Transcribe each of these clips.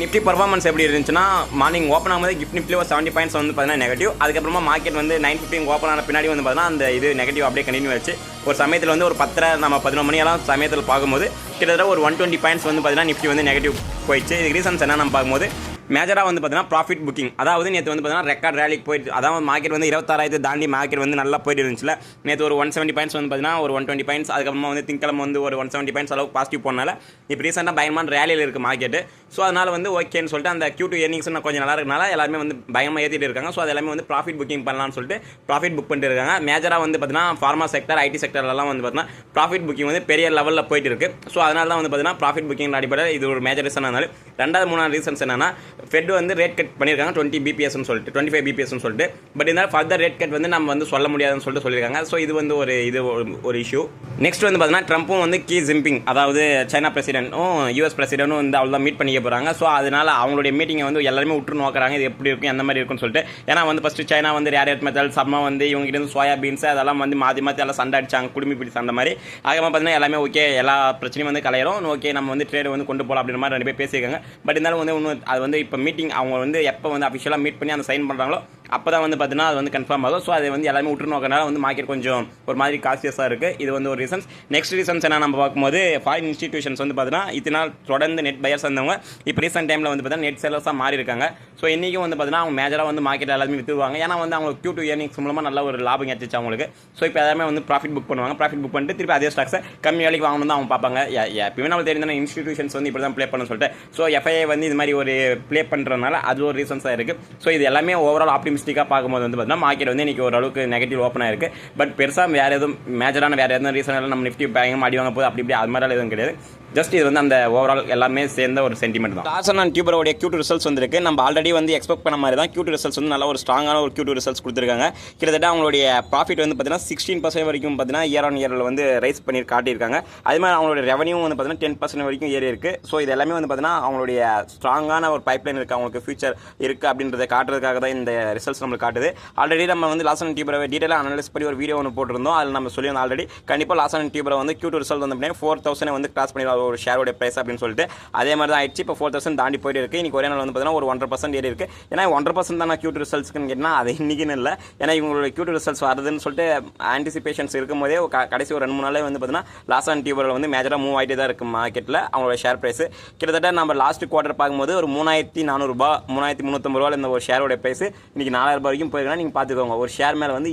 Nifty performance எப்படி இருந்துச்சுன்னா morning open ஆகும்போது கிஃப்ட் நிஃப்டி ஒரு செவன்ட்டி பாயிண்ட்ஸ் வந்து பார்த்தீங்கன்னா நெகட்டிவ் அதுக்கப்புறமா மார்க்கெட் வந்து நைன் ஃபிஃப்டின் ஓப்பன் ஆன பின்னாடி வந்து பார்த்தீங்கன்னா அந்த இது நெகட்டிவ் அப்படியே கண்டினியூ ஆச்சு. ஒரு சமயத்தில் வந்து ஒரு பத்தரை நம்ம பதினொன்று மணியெல்லாம் சமயத்தில் பார்க்கும்போது கிட்டத்தட்ட ஒரு ஒன் டுவெண்ட்டி பாயிண்ட்ஸ் வந்து பார்த்தீங்கன்னா நிஃப்டி வந்து நெகட்டிவ் போயிடுச்சு. இதுக்கு ரீசன்ஸ் என்ன நம்ம பார்க்கும்போது மேஜராக வந்து பார்த்தீங்கன்னா ப்ராஃபிட் புக்கிங் அதாவது நேற்று வந்து பார்த்தீங்கன்னா ரெக்கார்ட் ரேலிக்கு போயிட்டு அதாவது மார்க்கெட் வந்து இருபத்தாறாயிரத்து தாண்டி மார்க்கெட் வந்து நல்லா போயிட்டு இருந்துச்சுல. நேற்று ஒரு ஒன் செவன்ட்டி பாயிண்ட்ஸ் வந்து பார்த்தீங்கன்னா ஒரு ஒன் டுவெண்ட்டி பாயிண்ட்ஸ் அதுக்கப்புறமா வந்து திங்கக்கிழமை வந்து ஒரு ஒன் செவன்ட்டி பாயிண்ட்ஸ் அளவுக்கு பாசிட்டிவ் போனால இப்போ ரீசெண்டாக பயங்கரமான ரேலியில் இருக்குது மார்க்கெட் ஸோ அதனால் வந்து ஓகேன்னு சொல்லிட்டு அந்த கியூ டூ இயர்னிங்ஸ் கொஞ்சம் நல்லா இருக்கனால எல்லாருமே வந்து பயமாக ஏற்றிட்டு இருக்காங்க. ஸோ அது எல்லாமே வந்து ப்ராஃபிட் புக்கிங் பண்ணலாம்னு சொல்லிட்டு ப்ராஃபிட் புக் பண்ணிட்டு இருக்காங்க. மேஜராக வந்து பார்த்தீங்கன்னா ஃபார்மா செக்டர் ஐடி செக்டர்லாம் வந்து பார்த்தீங்கன்னா ப்ராஃபிட் புக்கிங் வந்து பெரிய லெவலில் போயிட்டு இருக்கு. ஸோ அதனால தான் வந்து பார்த்தீங்கன்னா ப்ராஃபிட் புக்கிங் அடிப்படையில் இது ஒரு மேஜர் ரீசன் ஆனாலும் ரெண்டாவது மூணாவது ரீசன்ஸ் என்னன்னா ஃபெட் வந்து ரேட் கட் பண்ணியிருக்காங்க டுவெண்ட்டி பிபிஎஸ்னு சொல்லிட்டு டுவெண்ட்டி ஃபைவ் பிபிஎஸ்னு சொல்லிட்டு. பட் இருந்தாலும் ஃபர்தர் ரேட் கட் வந்து நம்ம வந்து சொல்ல முடியாதுன்னு சொல்லிட்டு சொல்லியிருக்காங்க. ஸோ இது வந்து ஒரு இது ஒரு- ஒரு இஷ்யூ நெக்ஸ்ட் வந்து பார்த்தீங்கன்னா ட்ரம்ப்பும் வந்து கீ ஜிம்பிங் அதாவது சைனா பிரசிடென்ட்டும் யூஎஸ் பிரசிடென்ட்டும் வந்து அவ்வளோ மீட் பண்ணிக்க போகிறாங்க ஸோ அதனால அவங்களுடைய மீட்டிங்கை வந்து எல்லாருமே உற்று நோக்குறாங்க. இது எப்படி இருக்கும் எந்த மாதிரி இருக்கும்னு சொல்லிட்டு. ஏன்னா வந்து ஃபஸ்ட்டு சைனா வந்து ரேர் எர்த் மெத்தல் சம்மா வந்து இவங்ககிட்ட இருந்து சோயா பீன்ஸ் அதெல்லாம் வந்து மாற்றி மாற்றி எல்லாம் சண்டை அடிச்சாங்க குடும்பி பிடிச்ச அந்த மாதிரி. அதுக்கப்புறம் பார்த்தீங்கன்னா எல்லாமே ஓகே எல்லா பிரச்சனையும் வந்து கலையிறோம். ஓகே நம்ம வந்து ட்ரேட் வந்து கொண்டு போகலாம் அப்படின்ற மாதிரி ரெண்டு பேர் பேசியிருக்காங்க. பட் இருந்தாலும் வந்து இன்னும் அது வந்து இப்போ மீட்டிங் அவங்க வந்து எப்போ வந்து அஃபிஷியலாக மீட் பண்ணி அந்த சைன் பண்ணுறாங்களோ அப்போ தான் வந்து பார்த்தீங்கன்னா அது வந்து கன்ஃபார்ம் ஆகும். ஸோ அதை வந்து எல்லாமே விட்டு நோக்கனால வந்து மார்க்கெட் கொஞ்சம் ஒரு மாதிரி காசியஸாக இருக்குது இது வந்து ஒரு ரீசன்ஸ் நெக்ஸ்ட் ரீசன்ஸ் என்ன நம்ம பார்க்கும்போது ஃபாரின் இன்ஸ்டிடியூஷன்ஸ் வந்து பார்த்தீங்கன்னா இத்தனை நாள் தொடர்ந்து நெட் பையர்ஸ் வந்தவங்க இப்போ ரீசெண்ட் டைமில் வந்து பார்த்தீங்கன்னா நெட் செல்லர்ஸாக மாறி இருக்காங்க. ஸோ இன்றைக்கும் வந்து பார்த்தீங்கன்னா அவங்க மேஜராக வந்து மார்க்கெட் எல்லாமே விற்றுவாங்க ஏன்னா வந்து அவங்க Q2 டூ இயர்னிங்ஸ் மூலமாக நல்ல ஒரு லாபம் கிடச்சிச்சு அவங்களுக்கு. ஸோ இப்போ எல்லாமே வந்து ப்ராஃபிட் புக் பண்ணுவாங்க. ப்ராஃபிட் புக் பண்ணிட்டு திருப்பி அதே ஸ்டாக்ஸை கம்மி வேலைக்கு வாங்கணும் தான் அவங்க பார்ப்பாங்க. எ- எ- எப்பயுமே இன்ஸ்டிடியூஷன்ஸ் வந்து இப்படி தான் ப்ளே பண்ண சொல்லிட்டு ஸோ எஃப்ஐஏ வந்து இது மாதிரி ஒரு ப்ளே பண்ணுறதுனால அது ஒரு ரீசன்ஸாக இருக்குது ஸோ இது எல்லாமே ஓவரால் ஆப்டிமிஸ்டிக்காக பார்க்கும்போது வந்து பார்த்தீங்கன்னா மார்க்கெட் வந்து இன்றைக்கி ஓரளவுக்கு நெகட்டிவ் ஓப்பன் ஆயிருக்கு. பட் பெருசாக வேறு எதுவும் மேஜரான வேறு எதுவும் ரீசன் எல்லாம் நம்ம நிஃப்டி பயங்கரமாக அடி வாங்க போது அப்படி இப்படி அது மாதிரிலாம் எதுவும் கிடையாது. ஜஸ்ட் இது வந்து அந்த ஓவரால் எல்லாமே சேர்ந்த ஒரு சென்டிமெண்ட் தான். டார்சன் அண்ட் டியூபரோடைய கியூட் ரிசல்ட்ஸ் வந்திருக்கு. நம்ம ஆல்ரெடி வந்து எக்ஸ்பெக்ட் பண்ண மாதிரி தான் கியூட் ரிசல்ட்ஸ் வந்து நல்ல ஒரு ஸ்ட்ராங்கான ஒரு கியூட் ரிசல்ட்ஸ் கொடுத்துருக்காங்க. கிட்டத்தட்ட அவங்களுடைய ப்ராஃபிட் வந்து பார்த்தீங்கன்னா சிக்ஸ்டீன் பர்சன்ட் வரைக்கும் பார்த்தீங்கன்னா இயர் ஆன் இயரில் வந்து ரைஸ் பண்ணி காட்டியிருக்காங்க. அதே மாதிரி அவங்களுடைய ரெவன்யூ வந்து பார்த்தீங்கன்னா டென் பர்சன்ட் வரைக்கும் ஏறி இருக்கு. ஸோ இது எல்லாமே வந்து பார்த்தீங்கன்னா அவங்களுடைய ஸ்ட்ராங்கான ஒரு பைப்லைன் இருக்குது அவங்களுக்கு ஃபியூச்சர் இருக்குது அப்படின்றத காட்டுறதுக்காக தான் இந்த ரிசல்ட்ஸ் நம்மளுக்கு காட்டுது. ஆல்ரெடி நம்ம வந்து லாசன் அண்ட் டியூபரை டீட்டெயிலாக அனலைஸ் பண்ணி ஒரு வீடியோ ஒன்று போட்டிருந்தோம். அதில் நம்ம சொல்லியிருந்தோம் ஆல்ரெடி கண்டிப்பாக லாசன் அண்ட் டியூபரை வந்து கியூட் ரிசல்ட் வந்து அப்படின்னா ஃபோர் தௌசண்ட் வந்து கிராஸ் பண்ணி ஒரு ஷேரோட ப்ரைஸ் அப்படின்னு சொல்லிட்டு அதே மாதிரி தான் ஆயிடுச்சு. இப்போ ஃபோர் தௌசண்ட் தாண்டி போயிட்டு இருக்கு. இன்னைக்கு ஒரே நாள் வந்து பார்த்தீங்கன்னா ஒரு ஒன்றரை பர்சன்ட் ஏறி இருக்கு. ஏன்னா ஒன்றரை பர்சன்ட் தான் க்யூட் ரிசல்ட்ஸ்க்குன்னு கேட்டால் அது இன்னைக்குன்னு இல்லை. ஏன்னா இவங்களோட க்யூட் ரிசல்ட்ஸ் வருதுன்னு சொல்லிட்டு ஆன்டிசிபேஷன்ஸ் இருக்கும் போதே கடைசி ஒரு ரெண்டு மூணு நாளே வந்து பார்த்தீங்கன்னா லாஸ் அண்ட் டியூபரில் வந்து மேஜராக மூவ் ஆகிட்டே தான் இருக்குது மார்க்கெட்டில் அவங்களோட ஷேர் ப்ரைஸ் கிட்டத்தட்ட நம்ம லாஸ்ட் குவார்டர் பார்க்கும்போது ஒரு மூணாயிரத்தி நானூறுபா மூணாயிரத்தி முந்நூற்றம்பது ரூபாயில் இந்த ஒரு ஷேரோட ப்ரைஸ் இன்னைக்கு நாலாயிரம் ரூபாய் வரைக்கும் போயிருக்கா நீங்கள் பார்த்துக்கோங்க ஒரு ஷேர் மேலே வந்து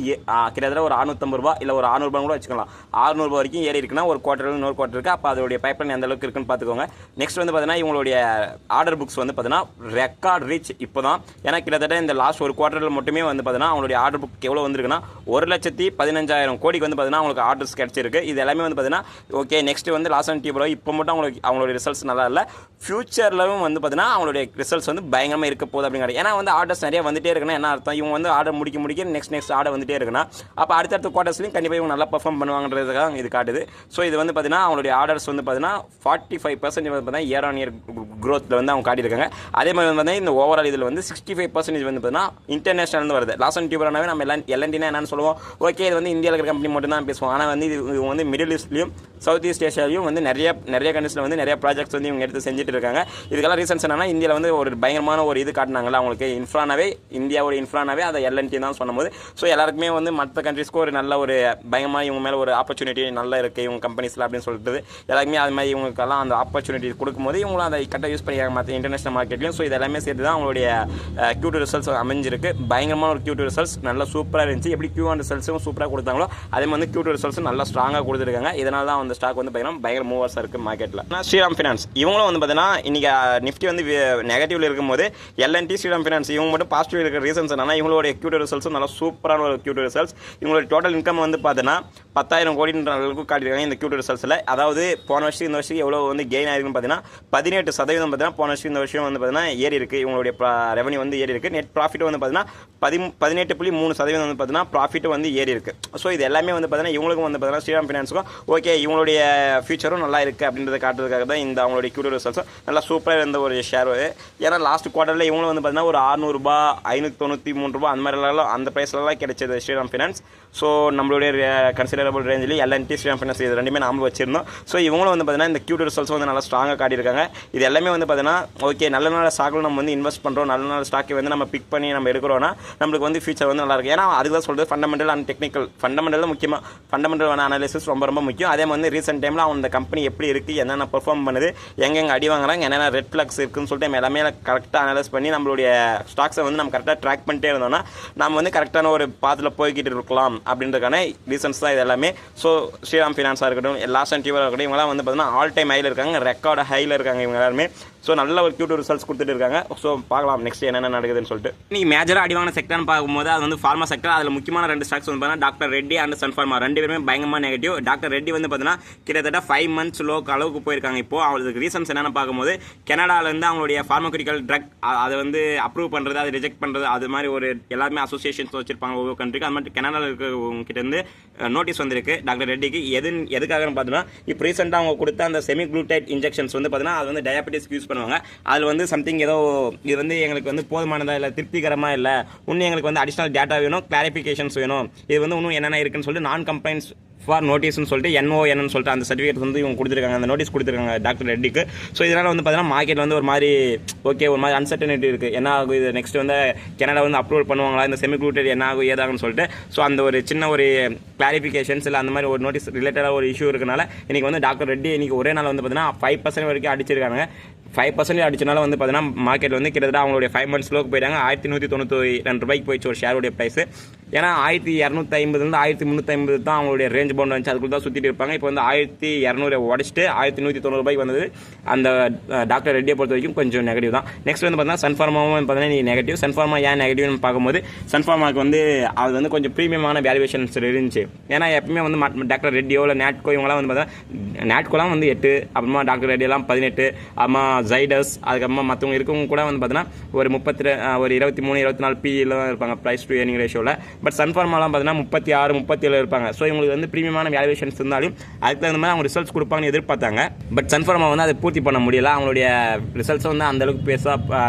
கிட்டத்தட்ட ஒரு அறுநூத்தம்பது ரூபா இல்லை ஒரு அறுநூறுபா கூட வச்சுக்கலாம். அறுநூறுபா வரைக்கும் ஏறி இருக்குன்னா ஒரு குவார்டர் இன்னொரு குவார்டர் இருக்குது அப்போ அதோடைய பைப்லைன் எந்த அளவுக்கு இருக்குன்னு பார்த்துக்கோங்க. நெக்ஸ்ட் வந்து பார்த்தீங்கன்னா இவங்களுடைய ஆர்டர் புக்ஸ் வந்து பார்த்தீங்கன்னா ரெக்கார்ட் ரீச் இப்போ தான் ஏன்னா கிட்டத்தட்ட இந்த லாஸ்ட் ஒரு குவார்டரில் மட்டுமே வந்து பார்த்தீங்கன்னா அவங்களுடைய ஆர்டர் புக் எவ்வளோ வந்திருக்குன்னா ஒரு லட்சத்தி பதினஞ்சாயிரம் கோடிக்கு வந்து பார்த்தீங்கன்னா அவங்களுக்கு ஆர்டர்ஸ் கிடச்சிருக்கு. இது எல்லாமே வந்து பார்த்தீங்கன்னா ஓகே நெக்ஸ்ட் வந்து லாஸ் அண்ட் டியூப்ரோ இப்போ மட்டும் அவங்களுக்கு அவங்களுடைய ரிசல்ட்ஸ் நல்லா இல்லை. ஃபியூச்சர்லவும் வந்து பார்த்தீங்கன்னா அவங்களுடைய ரிசல்ட்ஸ் வந்து பயங்கரமாக இருக்க போகுது அப்படிங்கிற ஏன்னா வந்து ஆர்டர்ஸ் நிறைய வந்துட்டே இருக்குன்னா என்ன அர்த்தம்? இவங்க வந்து ஆர்டர் முடிக்க முடிக்க நெக்ஸ்ட் நெக்ஸ்ட் ஆர்டர் வந்துட்டே இருக்குன்னா அப்போ அடுத்தடுத்த குவார்டர்ஸ்லையும் கண்டிப்பாக இவங்க நல்லா பெர்ஃபார்ம் பண்ணுவாங்கன்றதுக்காக இது காட்டுது. ஸோ இது வந்து பார்த்தீங்கன்னா அவங்களுடைய ஆர்டர்ஸ் வந்து பார்த்தீங்கன்னா ஃபார்ட்டி ஃபைவ் பர்சன்டேஜ் வந்து பார்த்தீங்கன்னா இயர் ஆன் இயர் க்ரோத்தில் வந்து அவங்க காட்டியிருக்காங்க. அதே மாதிரி வந்து பார்த்தீங்கன்னா இந்த ஓவரால் இதில் வந்து சிக்ஸ்டி ஃபைவ் பர்சன்டேஜ் வந்து பார்த்தீங்கன்னா இன்டர்நேஷனல் வருது. லாஸ்ட் அண்ட் டியூபரானாவே நம்ம எல்லாம் எல்என்டினா என்னன்னு சொல்லுவோம். ஓகே இது வந்து இந்தியாவில் இருக்கிற கம்பெனி மட்டும் தான் பேசுவோம். ஆனால் வந்து இது வந்து மிடில் ஈஸ்ட்லையும் சவுத் ஈஸ்ட் ஏஷியாலையும் வந்து நிறைய நிறைய கண்ட்ரீஸில் வந்து நிறைய ப்ராஜெக்ட்ஸ் வந்து இவங்க எடுத்து செஞ்சுட்டு இருக்காங்க. இதுக்கெல்லாம் ரீசன்ஸ் என்னன்னா இந்தியாவில் வந்து ஒரு பயங்கரமான ஒரு இது காட்டினாங்கல்ல அவங்களுக்கு இன்ஃப்ரானாவே இந்தியாவோட இன்ஃப்ரானாவே அதை எல்என்டி தான் சொன்னபோது. ஸோ எல்லாருக்குமே வந்து மற்ற கண்ட்ரீஸ்க்கு ஒரு நல்ல ஒரு பயங்கரமாக இவங்க மேலே ஒரு ஆப்பர்ச்சுனிட்டி நல்லா இருக்குது இவங்க கம்பெனிஸில் அப்படின்னு சொல்லிட்டு. எல்லாருக்குமே அது மாதிரி இவங்களுக்கெல்லாம் அந்த ஆப்பர்ச்சுனிட்டி கொடுக்கும்போது இவங்களும் அதை கரெக்டாக யூஸ் பண்ணிக்கிறாங்க மற்ற இன்டர்நேஷனல் மார்க்கெட்லையும் ஸோ இது எல்லாமே சேர்த்து தான் அவங்களுடைய கியூட் ரிசல்ட்ஸ் அமைஞ்சிருக்கு. பயங்கரமான ஒரு கியூட் ரிசல்ட்ஸ் நல்லா சூப்பராக இருந்துச்சு. எப்படி Q1 ரிசல்ட்ஸும் சூப்பராக கொடுத்தாங்களோ அதே மாதிரி கியூட் ரிசல்ட்ஸும் நல்லா ஸ்ட்ராங்காக கொடுத்துருக்காங்க. இதனால தான் அந்த ஸ்டாக் வந்து பயங்கரம் பயங்கர மூவர்ஸாக இருக்குது மார்க்கெட்டில் ஆனால் ஸ்ரீராம் ஃபினான்ஸ் இவங்களும் வந்து பார்த்தீங்கன்னா இன்றைக்கி நிஃப்டி வந்து நெகட்டிவில் இருக்கும்போது எல்என்டி ஸ்ரீராம் ஃபினான்ஸ் இவங்க மட்டும் பாசிட்டிவ் இருக்கிற ரீசன்ஸ் என்னன்னா இவங்களுடைய கியூட் ரிசல்ட்ஸும் நல்லா சூப்பரான ஒரு கியூட் ரிசல்ட்ஸ் இவங்களுடைய டோட்டல் இன்கம் வந்து பார்த்தீங்கன்னா பத்தாயிரம் கோடின்ற அளவுக்கு காட்டியிருக்காங்க இந்த கியூட் ரிசல்ட்ஸில் அதாவது போன வருஷம் இந்த வருஷத்துக்கு எவ்வளோ வந்து கெயின் ஆயிருக்குன்னு பார்த்தீங்கன்னா பதினெட்டு சதவீதம் பார்த்தீங்கன்னா போன வருஷம் இந்த வருஷம் வந்து பார்த்தீங்கன்னா ஏறி இருக்கு. இவங்களுடைய ரெவன்யூ வந்து ஏறி இருக்கு. நெட் ப்ராஃபிட் வந்து பார்த்தீங்கன்னா பதி பதினெட்டு புள்ளி மூணு சதவீதம் வந்து பார்த்தீங்கன்னா ப்ராஃபிட் வந்து ஏறி இருக்கு. ஸோ இது எல்லாமே வந்து பார்த்தீங்கன்னா இவங்களுக்கும் வந்து பார்த்தீங்கன்னா ஸ்ரீராம் ஃபினான்ஸுக்கும் ஓகே இவங்களுடைய ஃபியூச்சரும் நல்லா இருக்குது அப்படின்றத காட்டுறதுக்காக தான் இந்த அவங்களுடைய Q2 ரிசல்ட்ஸும் நல்லா சூப்பராக இருந்த ஒரு ஷேர் ஏன்னா லாஸ்ட் குவார்ட்டரில் இவங்களும் வந்து பார்த்தீங்கன்னா ஒரு அறுநூறுபா ஐநூற்றி தொண்ணூற்றி மூணு ரூபா அந்த மாதிரிலாம் அந்த ப்ரைஸ்லலாம் கிடைச்சது ஸ்ரீராம் ஃபினான்ஸ் ஸோ நம்மளுடைய கன்சிடரபிள் ரேஞ்சில் L and T Shriram finance இது ரெண்டுமே நாமளும் வச்சிருந்தோம். ஸோ இவங்களும் வந்து பார்த்தீங்கன்னா இந்த கியூட் ரிசல்ட்ஸும் வந்து நல்லா ஸ்ட்ராங்காக காட்டியிருக்காங்க. இது எல்லாமே வந்து பார்த்தீங்கன்னா ஓகே நல்ல நல்ல ஸ்டாக்கில் நம்ம வந்து இன்வெஸ்ட் பண்ணுறோம் நல்ல நல்ல ஸ்டாக்கை வந்து நம்ம பிக் பண்ணி நம்ம எடுக்கிறோம்னா நம்மளுக்கு வந்து ஃபியூச்சர் வந்து நல்லா இருக்கும். ஏன்னா அதுக்கு தான் சொல்கிறது ஃபண்டமெண்டல் அண்ட் டெக்னிக்கல் ஃபண்டமெண்டல் முக்கியமாக ஃபண்டமெண்டல் அனாலிசிஸ் ரொம்ப ரொம்ப முக்கியம். அதே மாதிரி ரீசெண்ட் டைமில் அவங்க இந்த கம்பெனி எப்படி இருக்குது என்னென்ன பெர்ஃபார்ம் பண்ணுது எங்கெங்கே அடி வாங்குறாங்க என்னென்ன ரெட் ஃப்ளக்ஸ் இருக்குன்னு சொல்லிட்டு நம்ம எல்லாமே கரெக்டாக அனலைஸ் பண்ணி நம்மளுடைய ஸ்டாக்ஸை வந்து நம்ம கரெக்டாக ட்ராக் பண்ணிட்டே இருந்தோம்னா நம்ம வந்து கரெக்டான ஒரு பாத்தில் போய்கிட்டு இருக்கலாம் அப்படின்றதுக்கான ரீசன்ஸ் தான் இது எல்லாமே. ஸோ ஸ்ரீராம் ஃபினான்ஸாக இருக்கட்டும் லாஸ்ட் அண்ட் டியூவாக இருக்கட்டும் இவங்கலாம் வந்து பார்த்தீங்கன்னா ஆல் டைம் ஹையில் இருக்காங்க ரெக்கார்டு ஹையில் இருக்காங்க இவங்க எல்லாருமே. ஸோ நல்ல ஒரு கியூட் ரிசல்ட்ஸ் கொடுத்துட்டு இருக்காங்க. ஸோ பார்க்கலாம் நெக்ஸ்ட் என்னென்ன நடக்குதுன்னு சொல்லிட்டு. நீ மேஜராக அடிவான செக்டர்னு பார்க்கும்போது அது வந்து ஃபார்மா செக்டர் அதில் முக்கியமான ரெண்டு ஸ்டாக்ஸ் வந்து பார்த்தீங்கன்னா டாக்டர் ரெட்டி அண்ட் சன்ஃபார்மா ரெண்டு பேருமே பயங்கரமாக நெகட்டிவ் டாக்டர் ரெட்டி வந்து பார்த்தீங்கன்னா கிட்டத்தட்ட ஃபைவ் மந்த்ஸ் லோக்கு அளவுக்கு போயிருக்காங்க. இப்போ அவங்களுக்கு ரீசன்ஸ் என்னென்னு பார்க்கும்போது கனடாலேருந்து அவங்களுடைய ஃபார்மகுட்டிக்கல் ட்ரக் அதை வந்து அப்ரூவ் பண்ணுறது அதை ரிஜெக்ட் பண்ணுறது அது மாதிரி ஒரு எல்லாருமே அசோசியேஷன்ஸ் வச்சிருப்பாங்க ஒவ்வொரு கண்ட்ரிக்கு அது மாதிரி கனடாவில் இருக்கிறவங்க கிட்ட நோட்டீஸ் வந்திருக்கு. டாக்டர் ரெட்டிக்கு எது எதுக்காகன்னு பார்த்தீங்கன்னா இப்போ ரீசெண்டாக அவங்க கொடுத்த அந்த செமி குளூடைட் இன்ஜெக்ஷன்ஸ் வந்து பார்த்தீங்கன்னா அது வந்து டயபெட்டிஸ்க்கு யூஸ் பண்ணுவாங்க. அதில் வந்து சம்திங் ஏதோ இது வந்து எங்களுக்கு வந்து போதுமானதாக இல்லை திருப்திகரமாக இல்லை. இன்னும் எங்களுக்கு வந்து அடிஷ்னல் டேட்டா வேணும் கிளாரிஃபிகேஷன்ஸ் வேணும். இது வந்து இன்னும் என்னென்ன இருக்குன்னு சொல்லிட்டு நான் கம்ப்ளைண்ட்ஸ் ஃபார் நோட்டீஸ்னு சொல்லிட்டு என்ஓஎன்னு சொல்லிட்டு அந்த சர்டிஃபிகேட் வந்து இவங்க கொடுத்துருக்காங்க. அந்த நோட்டீஸ் கொடுத்துருக்காங்க டாக்டர் ரெட்டிக்கு. ஸோ இதனால் வந்து பார்த்தீங்கன்னா மார்க்கெட் வந்து ஒரு மாதிரி ஓகே ஒரு மாதிரி அன்சர்டனிட்டி இருக்குது என்ன ஆகும் இது? நெக்ஸ்ட் வந்து கனடா வந்து அப்ரூவல் பண்ணுவாங்களா? இந்த செமி குளூட்டட் என்ன ஆகும் ஏதாகும்னு சொல்லிட்டு. ஸோ அந்த ஒரு சின்ன ஒரு கிளாரிஃபிகேஷன்ஸ் இல்லை அந்த மாதிரி ஒரு நோட்டீஸ் ரிலேட்டடாக ஒரு இஷ்யூ இருக்கனால இன்றைக்கி வந்து டாக்டர் ரெட்டி இன்றைக்கி ஒரே நாள் வந்து பார்த்தீங்கன்னா ஃபைவ் பர்சன்ட் வரைக்கும் அடிச்சிருக்காங்க. ஃபைவ் பர்சன்டேஜ் அடிச்சனால வந்து பார்த்தீங்கன்னா மார்க்கெட் வந்து கிட்டத்தட்ட அவங்களுடைய ஃபைவ் மந்த்ஸ் லோக்கு போயிட்டாங்க. ஆயிரத்தி நூற்றி தொண்ணூற்றி ரெண்டு ரூபாய்க்கு போயிடுச்சு ஒரு ஷேருடைய ப்ரைஸ் ஏன்னா ஆயிரத்தி இரநூத்தி ஐம்பதுலேருந்து ஆயிரத்தி முந்நூற்றி ஐம்பது தான் அவங்களுடைய ரேஞ்ச் பவுண்ட் வந்துச்சு. அதுக்குள்ள தான் சுற்றிட்டு இருப்பாங்க. இப்போ வந்து ஆயிரத்தி இரநூறு உடச்சிட்டு ஆயிரத்தி நூற்றி தொண்ணூறு ரூபாய்க்கு வந்தது. அந்த டாக்டர் ரெட்டியை பொறுத்த வரைக்கும் கொஞ்சம் நெகட்டிவ் தான். நெக்ஸ்ட் வந்து பார்த்தீங்கன்னா சன்ஃபார்மாவும் பார்த்தீங்கன்னா நீ நெகட்டிவ் சன்ஃபார்மா ஏன் நெகட்டிவ்னு பார்க்கும்போது சன்ஃபார்மாக்கு வந்து அது வந்து கொஞ்சம் ப்ரீமியமான வேல்யூவேஷன்ஸ் இருந்துச்சு. ஏன்னா எப்பவுமே வந்து மட்- டாக்டர் ரெட்டியோ இல்லை நேட்கோ இவங்களாம் வந்து பார்த்தீங்கன்னா நேட்கோலாம் வந்து எட்டு அப்புறமா டாக்டர் ரெட்டியெல்லாம் பதினெட்டு அப்புறமா ஜைடஸ் அதுக்கப்புறமா மற்றவங்க இருக்கவங்க கூட வந்து பார்த்தீங்கன்னா ஒரு முப்பத்தி ஒரு இருபத்தி மூணு இருபத்தி நாலு பியில் தான் இருப்பாங்க ப்ரைஸ் டு ஏர்னிங் ரேஷியோவில் பட் சன்ஃபார்மாலாம் பார்த்தீங்கன்னா முப்பத்தி ஆறு முப்பத்தி ஏழு இருப்பாங்க. ஸோ இவங்களுக்கு வந்து ப்ரீமியமான வேல்யூவேஷன்ஸ் இருந்தாலும் அதுக்கு தகுந்த மாதிரி அவங்க ரிசல்ட்ஸ் கொடுப்பாங்கன்னு எதிர்பார்த்தாங்க. பட் சன்ஃபார்மா வந்து அதை பூர்த்தி பண்ண முடியல. அவங்களுடைய ரிசல்ட்ஸ் வந்து அந்த அளவுக்கு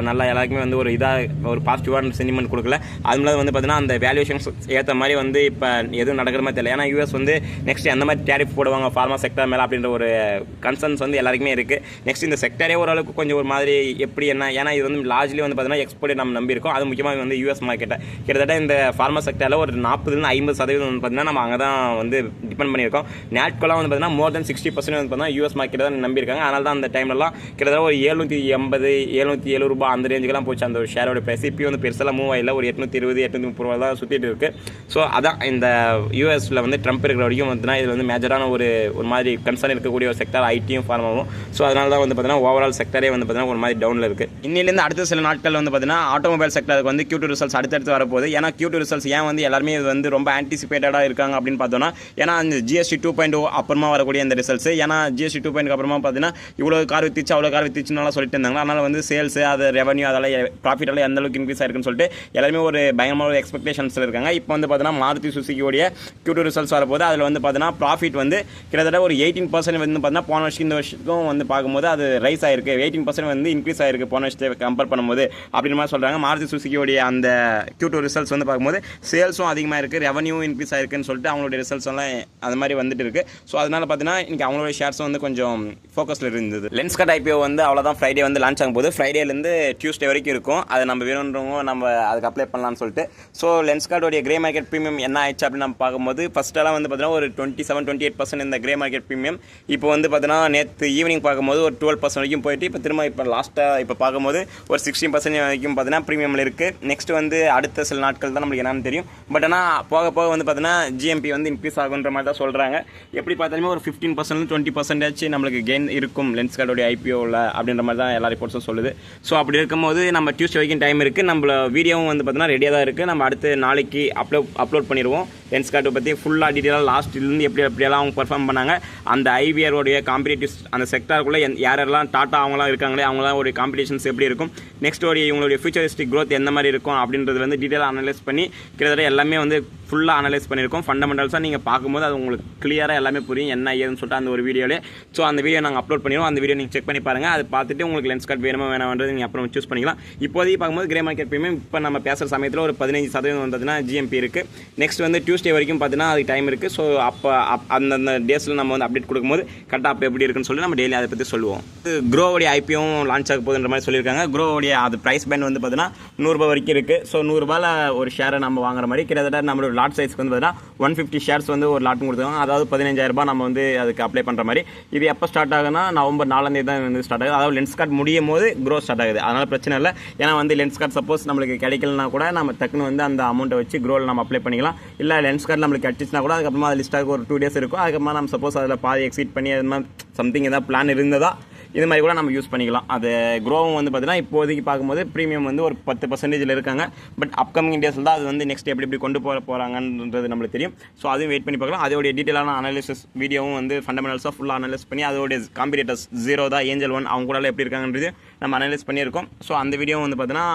நல்லா எல்லாருக்குமே வந்து ஒரு இதாக ஒரு பாசிட்டிவான சென்டிமெண்ட் கொடுக்கல. அதுமாதிரி வந்து பார்த்தீங்கன்னா அந்த வேல்யூஷன்ஸ் ஏற்ற மாதிரி வந்து இப்போ எதுவும் நடக்கிற மாதிரி தெரியல. ஏன்னா யூஎஸ் வந்து நெக்ஸ்ட் எந்த மாதிரி டேரிஃப் போடுவாங்க ஃபார்மா செக்டர் மேலே அப்படின்ற ஒரு கன்சர்ன்ஸ் வந்து எல்லாருக்குமே இருக்குது நெக்ஸ்ட் இந்த செக்டரே அளவுக்கு கொஞ்சம் ஒரு மாதிரி எப்படி என்ன? ஏன்னா இது வந்து லார்ஜ்லி வந்து பார்த்தீங்கன்னா எக்ஸ்போர்ட் நம்ம நம்பியிருக்கோம். அது முக்கியமாக வந்து யூஎஸ் மார்க்கெட்டை கிட்டத்தட்ட இந்த ஃபார்மா செக்டரில் ஒரு நாற்பதுலேருந்து ஐம்பது சதவீதம் வந்து பார்த்தீங்கன்னா நம்ம அங்கே தான் வந்து டிபெண்ட் பண்ணியிருக்கோம். நேட்கோலாம் வந்து பார்த்தீங்கன்னா மோர் தென் சிக்ஸ்டி பர்சன்ட் வந்து பார்த்தீங்கன்னா யூஎஸ் மார்க்கெட் தான் நம்பியிருக்காங்க. அதனால தான் அந்த டைம்லலாம் கிட்டத்தட்ட ஒரு எழுநூற்றி எண்பது எழுநூற்றி எழுபது ரூபாய் அந்த ரேஞ்சுக்கெல்லாம் போச்சு அந்த ஒரு ஷேரோட ப்ரைஸ் இப்போ வந்து பெருசெல்லாம் மூவ் ஆகல. ஒரு எட்நூற்றி இருபது எட்நூற்றி முப்பது ரூபா தான் சுற்றிட்டு இருக்குது ஸோ அதான் இந்த யூஎஸில் வந்து ட்ரம்ப் இருக்கிற வரைக்கும் வந்துன்னா இதில் வந்து மேஜரான ஒரு ஒரு மாதிரி கன்சர்ன் இருக்கக்கூடிய ஒரு செக்டர் ஐடியும் ஃபார்மாகவும் ஸோ அதனால தான் வந்து பார்த்தீங்கன்னா ஓவரால் செக்டர் வந்து பார்த்தீங்கன்னா ஒரு மாதிரி டவுனில் இருக்குது இன்னிலேருந்து அடுத்த சில நாட்கள் வந்து பார்த்தீங்கன்னா ஆட்டோமொபைல் செக்டருக்கு வந்து கியூட்டு ரிசல்ட்ஸ் அடுத்தடுத்து வரப்போகுது. ஏன்னா கியூட்டு ரிசல்ட்ஸ் ஏன் வந்து எல்லாருமே இது வந்து ரொம்ப ஆன்டிசிபேட்டடாக இருக்காங்க அப்படின்னு பார்த்தோன்னா ஏன்னா அந்த ஜிஎஸ்டி டூ பாயிண்ட் அப்புறமா வரக்கூடிய இந்த ரிசல்ட்ஸ் ஏன்னா ஜிஎஸ்டி டூ பாயிண்ட் அப்புறமா பார்த்தீங்கன்னா இவ்வளோ கார் வித்துச்சு அவ்வளோ கார் வித்துச்சுனால சொல்லிட்டு இருந்தாங்க. அதனால் வந்து சேல்ஸ் அது ரெவன்யூ அதெல்லாம் ப்ராஃபிட் எல்லாம் எந்த அளவுக்கு இன்க்ரீஸ் ஆயிருக்குன்னு சொல்லிட்டு எல்லாருமே ஒரு பயங்கரமான ஒரு எக்ஸ்பெக்டேஷன்ஸில் இருக்காங்க. இப்போ வந்து பார்த்தீங்கன்னா மாருதி சுசுக்கியோடைய கியூட்டு ரிசல்ட்ஸ் வரப்போது அதில் வந்து பார்த்தீங்கன்னா ப்ராஃபிட் வந்து கிட்டத்தட்ட ஒரு எயிட்டீன் பர்சன்ட் வந்து பார்த்தீங்கன்னா போன வருஷம் இந்த வருஷத்துக்கும் வந்து பார்க்கும்போது அது ரைஸ் ஆயிருக்கு. எயிட்டீன் பர்சன்ட் வந்து இன்க்ரீஸ் ஆயிருக்கு. போன வருஷத்தை கம்பேர் பண்ணும்போது அப்படின்னு மாதிரி சொல்கிறாங்க மாருதி சுசுக்கியோடைய அந்த கியூட்டோ ரிசல்ட்ஸ் வந்து பார்க்கும்போது சேல்ஸும் அதிகமாக இருக்குது ரெவன்யூ இன்க்ரீஸ் ஆயிருக்குன்னு சொல்லிட்டு அவங்களுடைய ரிசல்ட்ஸ் எல்லாம் அது மாதிரி வந்துட்டு இருக்கு. ஸோ அதனால பார்த்தீங்கன்னா இன்றைக்கி அவங்களோட ஷேர்ஸும் வந்து கொஞ்சம் ஃபோக்கஸில் இருந்தது. லென்ஸ் கட் ஐபிஓ வந்து அவ்வளோதான் ஃப்ரைடே வந்து லான்ச் ஆகும் போது ஃப்ரைடேலேருந்து டியூஸ்டே வரைக்கும் இருக்கும். அதை நம்ம வேணுன்றவங்க நம்ம அதுக்கு அப்ளை பண்ணலாம்னு சொல்லிட்டு. ஸோ லென்ஸ் கார்டோடைய கிரே மார்க்கெட் ப்ரீமியம் என்ன ஆயிடுச்சு அப்படின்னு நம்ம பார்க்கும்போது ஃபஸ்ட்டெல்லாம் வந்து பார்த்தீங்கன்னா ஒரு twenty seven twenty eight percent இந்த கிரே மார்க்கெட் ப்ரீமியம் இப்போ வந்து பார்த்தீங்கன்னா நேற்று ஈவினிங் பார்க்கும்போது ஒரு டுவெல் பர்சன்ட் வரைக்கும் போயிட்டு இப்போ திரும்ப இப்போ லாஸ்ட்டாக இப்போ பார்க்கும்போது ஒரு சிக்ஸ்டீன் பர்சன்டேஜ் வரைக்கும் பார்த்தீங்கன்னா ப்ரீமியமில் இருக்குது நெக்ஸ்ட் வந்து அடுத்த சில நாட்கள் தான் நம்மளுக்கு என்னன்னு தெரியும். பட் ஆனால் போக போக வந்து பார்த்தீங்கன்னா ஜிஎம்பி வந்து இன்க்ரீஸ் ஆகுன்ற மாதிரி தான் சொல்கிறாங்க எப்படி பார்த்தாலுமே ஒரு ஃபிஃப்டீன் பர்சன்ட் டுவெண்ட்டி பர்சன்டேஜ் நம்மளுக்கு கெயின் இருக்கும் லென்ஸ் கார்டோடைய ஐபிஓவில் அப்படின்ற மாதிரி தான் எல்லா ரிப்போர்ட்ஸும் சொல்லுது. ஸோ அப்படி இருக்கும்போது நம்ம டியூஸ்டே வரைக்கும் டைம் இருக்குது நம்மள வீடியோவும் வந்து பார்த்தீங்கன்னா ரெடியாக தான் இருக்குது நம்ம அடுத்து நாளைக்கு அப்லோட் அப்லோட் பண்ணிடுவோம். லென்ஸ் கார்டை பற்றி ஃபுல்லாக டீட்டெயிலாக லாஸ்ட்லேருந்து எப்படி எப்படியெல்லாம் அவங்க பர்ஃபார்ம் பண்ணாங்க அந்த ஐவிஆரோடைய காம்படிட்டிவ்ஸ் அந்த செக்டாருக்குள்ளே யாரெல்லாம் டாட்டா அவங்களாம் இருக்காங்களே அவங்களாம் ஒரு காம்படிஷன்ஸ் எப்படி இருக்கும் நெக்ஸ்ட் ஒரு இவங்களுடைய ஃபியூச்சரிஸ்டிக் க்ரோத் எந்த மாதிரி இருக்கும் அப்படின்றது வந்து டீட்டெயிலாக அனலைஸ் பண்ணி கிட்டத்தட்ட எல்லாமே வந்து ஃபுல்லாக அனலைஸ் பண்ணியிருக்கோம். ஃபண்டமெண்டல்ஸாக நீங்கள் பார்க்கும்போது அது உங்களுக்கு கிளியராக எல்லாமே புரியும் என்ன ஏதுன்னு சொல்லிட்டு அந்த ஒரு வீடியோலே ஸோ அந்த வீடியோ நாங்கள் அப்லோட் பண்ணிடுவோம். அந்த வீடியோ நீங்கள் செக் பண்ணி பாருங்கள் அது பார்த்துட்டு உங்களுக்கு லென்ஸ் கார்டு வேணுமா வேணாம்ன்றது நீங்கள் அப்புறம் சூஸ் பண்ணிக்கலாம். இப்போதைக்கு பார்க்கும்போது கிரே மார்க்கெட் ப்ரீமியம் இப்போ நம்ம பேசுகிற சமயத்தில் ஒரு பதினஞ்சு சதவீதம் வந்ததுன்னா ஜிஎம்பி இருக்குது நெக்ஸ்ட் வந்து டியூஸ் டியூஸ்டே வரைக்கும் பார்த்தீங்கன்னா அதுக்கு டைம் இருக்குது ஸோ அப்போ அப் அந்தந்த டேஸில் நம்ம வந்து அப்டேட் கொடுக்கும்போது கரெக்டாக அப்போ எப்படி இருக்குன்னு சொல்லி நம்ம டெய்லி அதை பற்றி சொல்லுவோம். இது க்ரோவோடைய ஐபியும் லான்ச் ஆக போகுதுன்ற மாதிரி சொல்லியிருக்காங்க. க்ரோவோடைய அது ப்ரைஸ் பேண்ட் வந்து பார்த்தீங்கன்னா நூறுரூபா வரைக்கும் இருக்குது ஸோ நூறுரூபாவில் ஒரு ஷேரை நம்ம வாங்குற மாதிரி கிட்டத்தட்ட நம்மளோட லாட் சைஸ்க்கு வந்து பார்த்தீங்கன்னா ஒன் ஃபிஃப்டி ஷேர்ஸ் வந்து ஒரு லாட்டும் கொடுத்துருவாங்க அதாவது பதினஞ்சாயிரரூபா நம்ம வந்து அதுக்கு அப்ளை பண்ணுற மாதிரி. இது எப்போ ஸ்டார்ட் ஆகுதுன்னா நவம்பர் நாலாந்தேதி தான் வந்து ஸ்டார்ட் ஆகுது. அதாவது லென்ஸ் கார்டு முடியும் போது க்ரோ ஸ்டார்ட் ஆகுது. அதனால் பிரச்சனை இல்லை. ஏன்னா வந்து லென்ஸ் கார்டு சப்போஸ் நம்மளுக்கு கிடைக்கலனா கூட நம்ம டக்குன்னு வந்து அந்த அமௌண்ட்டை வச்சு க்ரோவில் நம்ம அப்ளை பண்ணிக்கலாம். இல்லை லென்ஸ் கார்டு நம்மளுக்கு கிடச்சிச்சுனா கூட அதுக்கப்புறமா அது லிஸ்ட்டாக ஒரு டூ டேஸ் இருக்கும். அதுக்கப்புறமா நம்ம சப்போஸ் அதில் பாதி எக்ஸிட் பண்ணி அது மாதிரி சம்திங் எதாவது பிளான் இருந்ததா இது மாதிரி கூட நம்ம யூஸ் பண்ணிக்கலாம். அது க்ரோவும் வந்து பார்த்தீங்கன்னா இப்போதைக்கு பார்க்கும்போது ப்ரீமியம் வந்து ஒரு பத்து பர்சன்டேஜில் இருக்காங்க. பட் அப்கமிங் டேஸில் தான் அது வந்து நெக்ஸ்ட் எப்படி எப்படி கொண்டு போக போகிறாங்கன்றது நம்மளுக்கு தெரியும். ஸோ அதுவும் வெயிட் பண்ணி பார்க்கலாம். அதோடைய டீட்டெயிலான அனாலிசிஸ் வீடியோவும் வந்து ஃபண்டமெண்டல்ஸாக ஃபுல்லாக அனலைஸ் பண்ணி அதோடைய காம்படிட்டர்ஸ் ஜீரோ தான் ஏஞ்சல் ஒன் அவங்க கூட எப்படி இருக்காங்கன்றது நம்ம அனலைஸ் பண்ணியிருக்கோம். ஸோ அந்த வீடியோ வந்து பார்த்தீங்கன்னா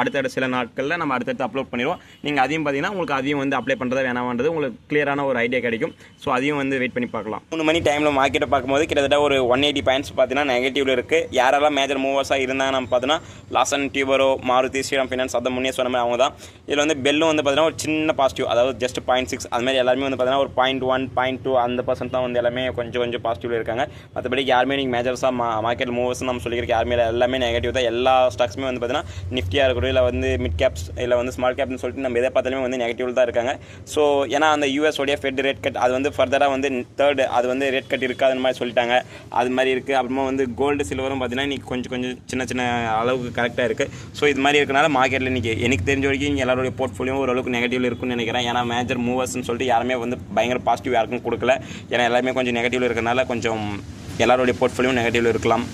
அடுத்தடுத்த சில நாட்களில் நம்ம அடுத்தடுத்து அப்லோட் பண்ணிடுவோம். நீங்கள் அதையும் பார்த்தீங்கன்னா உங்களுக்கு அதையும் வந்து அப்ளை பண்ணுறதா வேணாமன்றது உங்களுக்கு கிளியரான ஒரு ஐடியா கிடைக்கும். ஸோ அதையும் வந்து வெயிட் பண்ணி பார்க்கலாம். மூணு மணி டைமில் மார்க்கெட்டை பார்க்கும்போது கிட்டத்தட்ட ஒரு ஒன் எயிட்டி பாயிண்ட்ஸ் பார்த்தீங்கன்னா நெகட்டிவ்ல இருக்குது யாரெல்லாம் மேஜர் மூவர்ஸாக இருந்தாங்க நம்ம பார்த்தோன்னா Larsen Toubro Maruti Shriram Finance அதை முன்னே சொன்ன மாதிரி அவங்க தான் இதில் வந்து பெல்லும் வந்து பார்த்தீங்கன்னா ஒரு சின்ன பாசிட்டிவ் அதாவது ஜஸ்ட் பாயிண்ட் சிக்ஸ் அது மாதிரி எல்லாருமே வந்து பார்த்தீங்கன்னா ஒரு பாயிண்ட் ஒன் பாயிண்ட் டூ அந்த பர்சன்ட் தான் வந்து எல்லாமே கொஞ்சம் கொஞ்சம் பாசிட்டிவ்ல இருக்காங்க. மற்றபடி யாருமே நீங்கள் மேஜர்ஸாக மா மார்க்கெட் மூவர்ஸ் நம்ம சொல்லிக்கிறக்கு யாருமே இல்லை. எல்லாமே நெகட்டிவ் தான். எல்லா ஸ்டாக்ஸுமே வந்து பார்த்தீங்கன்னா நிஃப்டியாக இருக்கட்டும் இல்லை வந்து மிட் கேப்ஸ் இல்லை வந்து ஸ்மால் கேப்னு சொல்லிட்டு நம்ம எதை பார்த்தாலுமே வந்து நெகட்டிவ் தான் இருக்காங்க. ஸோ ஏன்னா அந்த US ஃபெட் ரேட் கட் அது வந்து ஃபர்தராக வந்து தேர்டு அது வந்து ரேட் கட் இருக்காதுன்னு மாதிரி சொல்லிட்டாங்க. அது மாதிரி இருக்குது அப்புறமா வந்து கோல்டு சில்வரும் பார்த்தீங்கன்னா இன்றைக்கி கொஞ்சம் கொஞ்சம் சின்ன சின்ன அளவுக்கு கரெக்டாக இருக்குது ஸோ இது மாதிரி இருக்கனால மார்க்கெட்டில் இன்றைக்கி எனக்கு தெரிஞ்ச வரைக்கும் இங்கே எல்லாருடைய போர்ட்ஃபோலியோ ஓரளவுக்கு நெகட்டிவ்ல இருக்குன்னு நினைக்கிறேன். ஏன்னா மேஜர் மூவர்ஸ்னு சொல்லிட்டு யாருமே வந்து பயங்கர பாசிட்டிவ் யாருக்கும் கொடுக்கல. ஏன்னா எல்லாருமே கொஞ்சம் நெகட்டிவ்ல இருக்கனால கொஞ்சம் எல்லாருடைய போர்ட்ஃபோலியோ நெகட்டிவ்ல இருக்கலாம்.